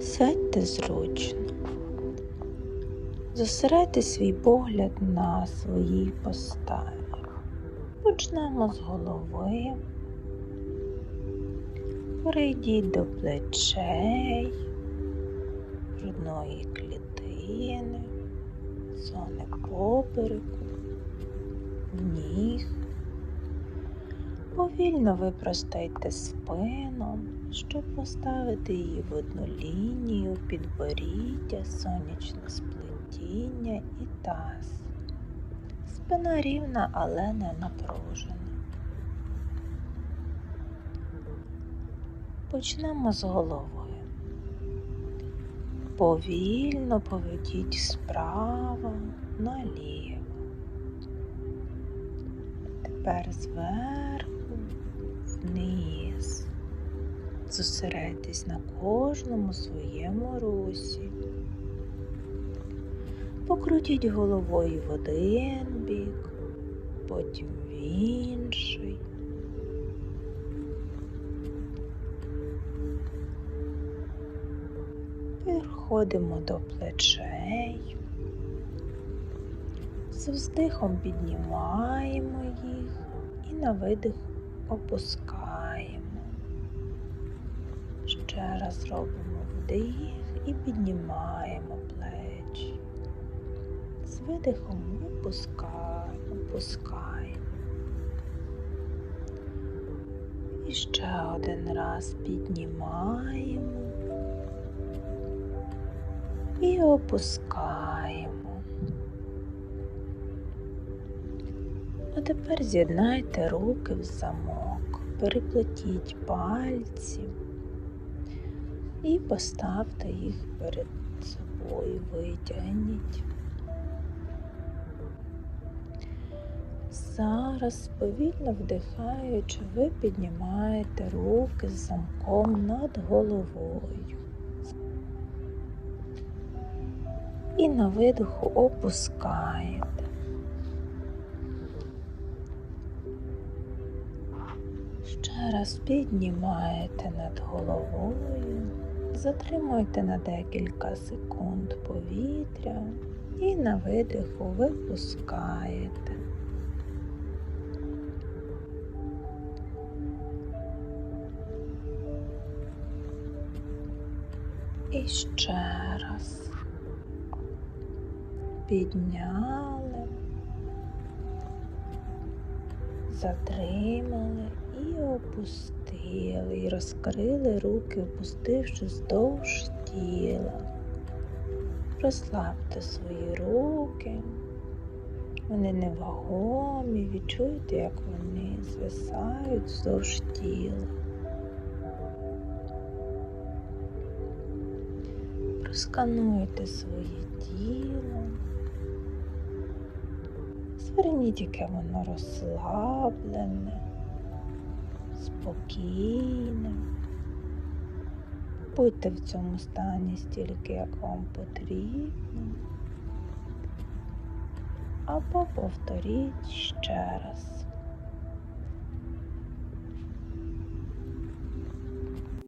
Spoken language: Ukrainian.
Сядьте зручно. Зосередьте свій погляд на своїй поставі. Почнемо з голови. Перейдіть до плечей, грудної клітини, зони попереку, ніг. Повільно випростайте спину, щоб поставити її в одну лінію, підборіддя, сонячне сплетіння і таз. Спина рівна, але не напружена. Почнемо з голови. Повільно поведіть справа наліво. Тепер зверху Зосередьтесь на кожному своєму русі. Покрутіть головою в один бік, потім в інший. Переходимо до плечей. З вздихом піднімаємо їх і на видих опускаємо. Ще раз робимо вдих і піднімаємо плечі. З видихом випускаємо, опускаємо. І ще один раз піднімаємо і опускаємо. А тепер з'єднайте руки в замок, переплетіть пальці і поставте їх перед собою, витягніть. Зараз, повільно вдихаючи, ви піднімаєте руки з замком над головою. І на видиху опускаєте. Ще раз піднімаєте над головою, затримуйте на декілька секунд повітря і на видиху випускаєте. І ще раз підняли, затримали і опустили, і розкрили руки, опустивши вздовж тіла. Розслабте свої руки, вони невагомі, відчуйте, як вони звисають вздовж тіла. Проскануйте своє тіло. Зверніть, яке воно розслаблене, спокійне. Будьте в цьому стані стільки, як вам потрібно. Або повторіть ще раз.